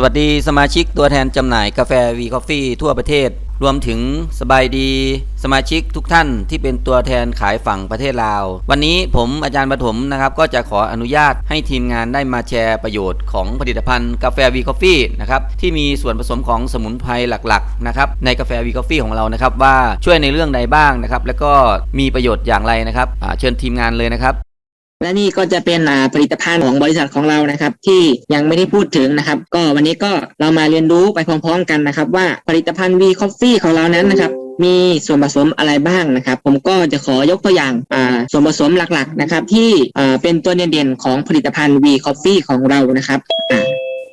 สวัสดีสมาชิกตัวแทนจำหน่ายกาแฟวีคอฟฟี่ทั่วประเทศ รวมถึงสบายดีสมาชิกทุกท่านที่เป็นตัวแทนขายฝั่งประเทศลาว วันนี้ผมอาจารย์ปฐมนะครับ ก็จะขออนุญาตให้ทีมงานได้มาแชร์ประโยชน์ของผลิตภัณฑ์กาแฟวีคอฟฟี่นะครับที่มีส่วนผสมของสมุนไพรหลักๆนะครับในกาแฟวีคอฟฟี่ของเรานะครับว่าช่วยในเรื่องใดบ้างนะครับแล้วก็มีประโยชน์อย่างไรนะครับเชิญทีมงานเลยนะครับ และนี่ก็จะเป็นผลิตภัณฑ์ของบริษัทของเรานะครับ ที่ยังไม่ได้พูดถึงนะครับ ก็วันนี้ก็เรามาเรียนรู้ไปพร้อม ๆ กันนะครับ ว่าผลิตภัณฑ์ V Coffee ของเรานั้นนะครับมีส่วนผสมอะไรบ้างนะครับ ผมก็จะขอยกตัวอย่างส่วนผสมหลักๆนะครับ ที่เป็นตัวเด่นๆของผลิตภัณฑ์ V Coffee ของเรานะครับอ่า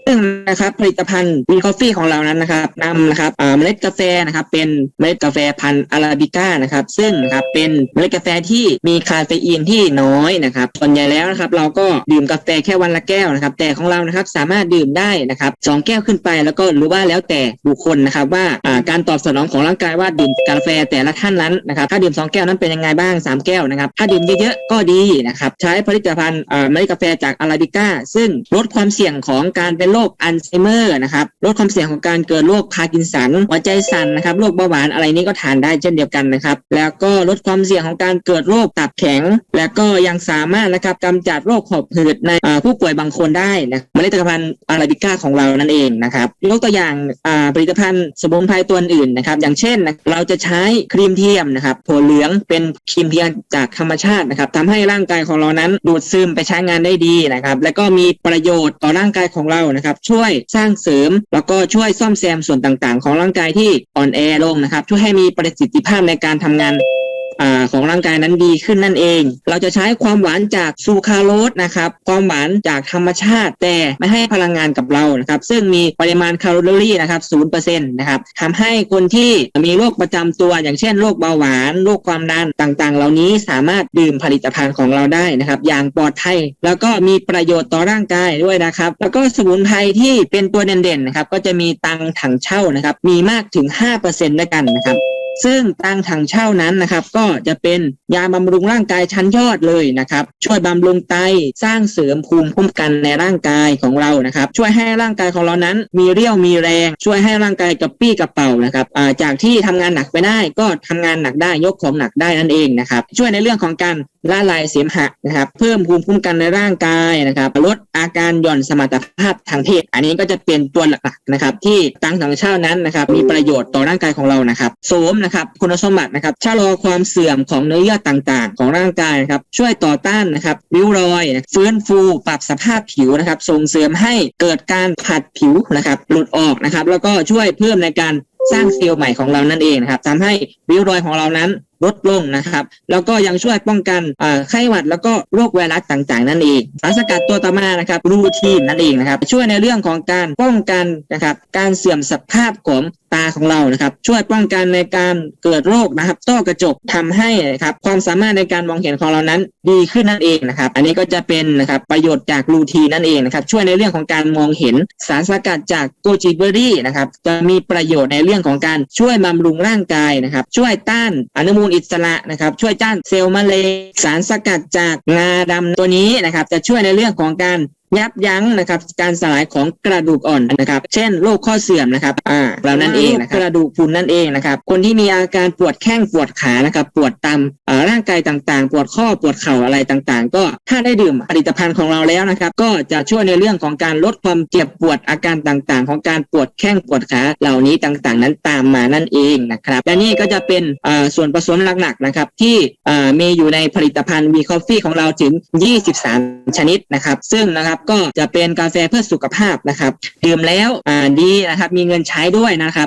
ซึ่งนะครับผลิตภัณฑ์วีคอฟฟี่ของเรานั้นนะครับนำนะครับเมล็ดกาแฟนะครับเป็นเมล็ดกาแฟพันธุ์อาราบิก้านะครับซึ่งนะครับเป็นเมล็ดกาแฟที่มีคาเฟอีนที่น้อยนะครับส่วนใหญ่แล้วนะครับเราก็ดื่มกาแฟแค่วันละแก้วนะครับ แต่ของเรานะครับสามารถดื่มได้นะครับสองแก้วขึ้นไปแล้วก็หรือว่าแล้วแต่บุคคลนะครับว่าการตอบสนองของร่างกายว่าดื่มกาแฟแต่ละท่านนั้นนะครับถ้าดื่มสองแก้วนั้นเป็นยังไงบ้างสามแก้วนะครับถ้าดื่มเยอะๆก็ดีนะครับใช้ผลิตภัณฑ์เมล็ดกาแฟจากอาราบิก้าซึ่งลดความเสี่ยงของการเป็นโรคอัลไซเมอร์นะครับลดความเสี่ยงของการเกิดโรคพาร์กินสันหัวใจสั่นนะครับโรคเบาหวานอะไรนี้ก็ทานได้เช่นเดียวกันนะครับ แล้วก็ลดความเสี่ยงของการเกิดโรคตับแข็ง และก็ยังสามารถนะครับกำจัดโรคหอบหืดในผู้ป่วยบางคนได้นะเมล็ดภัณฑ์อาราบิก้าของเรานั่นเองนะครับยกตัวอย่างผลิตภัณฑ์สมุนไพรตัวอื่นนะครับอย่างเช่น เราจะใช้ครีมเทียมนะครับถั่วเหลืองเป็นครีมเทียมจากธรรมชาตินะครับทำให้ร่างกายของเรานั้นดูดซึมไปใช้งานได้ดีนะครับ และก็มีประโยชน์ต่อร่างกายของเรานะครับช่วยสร้างเสริม แล้วก็ช่วยซ่อมแซมส่วนต่างๆ ของร่างกายที่อ่อนแอลงนะครับช่วยให้มีประสิทธิภาพในการทำงาน อของร่างกายนั้นดีขึ้นนั่นเอง เราจะใช้ความหวานจากซูคราโรสนะครับ ความหวานจากธรรมชาติ แต่ไม่ให้พลังงานกับเรานะครับ ซึ่งมีปริมาณแคลอรี่นะครับ0%นย์เปอร์เซ็นต์นะครับทำให้คนที่มีโรคประจำตัว อย่างเช่นโรคเบาหวาน โรคความดันต่างๆ เหล่านี้สามารถดื่มผลิตภัณฑ์ของเราได้นะครับ อย่างปลอดภัย แล้วก็มีประโยชน์ต่อร่างกายด้วยนะครับ แล้วก็สมุนไพรที่เป็นตัวเด่นๆนะครับ ก็จะมีตังถังเช่านะครับ มีมากถึง 5%ด้วยกันนะครับ ซึ่งตังถังเช่านั้นนะครับ ก็จะเป็นยาบำรุงร่างกายชั้นยอดเลยนะครับ ช่วยบำรุงไตสร้างเสริมภูมิคุ้มกันในร่างกายของเรานะครับ ช่วยให้ร่างกายของเรานั้นมีเรี่ยวมีแรง ช่วยให้ร่างกายกระปี้กระเป๋านะครับจากที่ทำงานหนักไปได้ก็ทำงานหนักได้ยกของหนักได้นั่นเองนะครับ ช่วยในเรื่องของการละลายเสมหะนะครับ เพิ่มภูมิคุ้มกันในร่างกายนะครับลดอาการหย่อนสมรรถภาพทางเพศ อันนี้ก็จะเป็นตัวหลักๆนะครับ ที่ตังถังเช่านั้นนะครับ มีประโยชน์ต่อร่างกายของเรานะครับโสมนะครับคุณสมบัตินะครับชะลอความเสื่อมของเนื้อเยื่อต่างๆ ของร่างกายนะครับช่วยต่อต้านนะครับริ้วรอยนะฟื้นฟูปรับสภาพผิวนะครับส่งเสริมให้เกิดการผัดผิวนะครับหลุดออกนะครับ แล้วก็ช่วยเพิ่มในการสร้างเซลล์ใหม่ของเรานั่นเองนะครับทำให้ริ้วรอยของเรานั้น ลดลงนะครับ แล้วก็ยังช่วยป้องกันไข้หวัดแล้วก็โรคไวรัสต่างๆ นั่นเองสารสกัดตัวต่อมานะครับรูทีนนั่นเองนะครับ ช่วยในเรื่องของการป้องกันนะครับการเสื่อมสภาพของตาของเรานะครับ ช่วยป้องกันในการเกิดโรคนะครับต้อกระจกทำให้นะครับความสามารถในการมองเห็นของเรานั้นดีขึ้นนั่นเองนะครับ อันนี้ก็จะเป็นนะครับประโยชน์จากรูทีนนั่นเองนะครับ ช่วยในเรื่องของการมองเห็นสารสกัดจากโกจิเบอรี่นะครับจะมีประโยชน์ในเรื่องของการช่วยบำรุงร่างกายนะครับ ช่วยต้านอนุมูลอิสระนะครับ ช่วยจ้านเซลล์มะเร็งสารสกัดจากงาดำตัวนี้นะครับ จะช่วยในเรื่องของการ ยับยั้งนะครับการสลายของกระดูกอ่อนนะครับ เช่นโรคข้อเสื่อมนะครับอ่าเหล่านั้นเองนะครับกระดูกพรุนนั่นเองนะครับ คนที่มีอาการปวดแข้งปวดขานะครับปวดตามอ่าร่างกายต่างๆ ปวดข้อปวดเข่าอะไรต่างๆ ก็ถ้าได้ดื่มผลิตภัณฑ์ของเราแล้วนะครับ ก็จะช่วยในเรื่องของการลดความเจ็บปวดอาการต่างๆ ของการปวดแข้งปวดขาเหล่านี้ต่างๆ นั้นตามมานั่นเองนะครับและนี่ก็จะเป็นอ่าส่วนผสมหลักๆนะครับที่อ่ามีอยู่ในผลิตภัณฑ์ V Coffee ของเราถึง 23 ชนิดนะครับ ซึ่งนะครับก็จะเป็นกาแฟเพื่อสุขภาพนะครับดื่มแล้วอ่าดีนะครับมีเงินใช้ด้วยนะครับ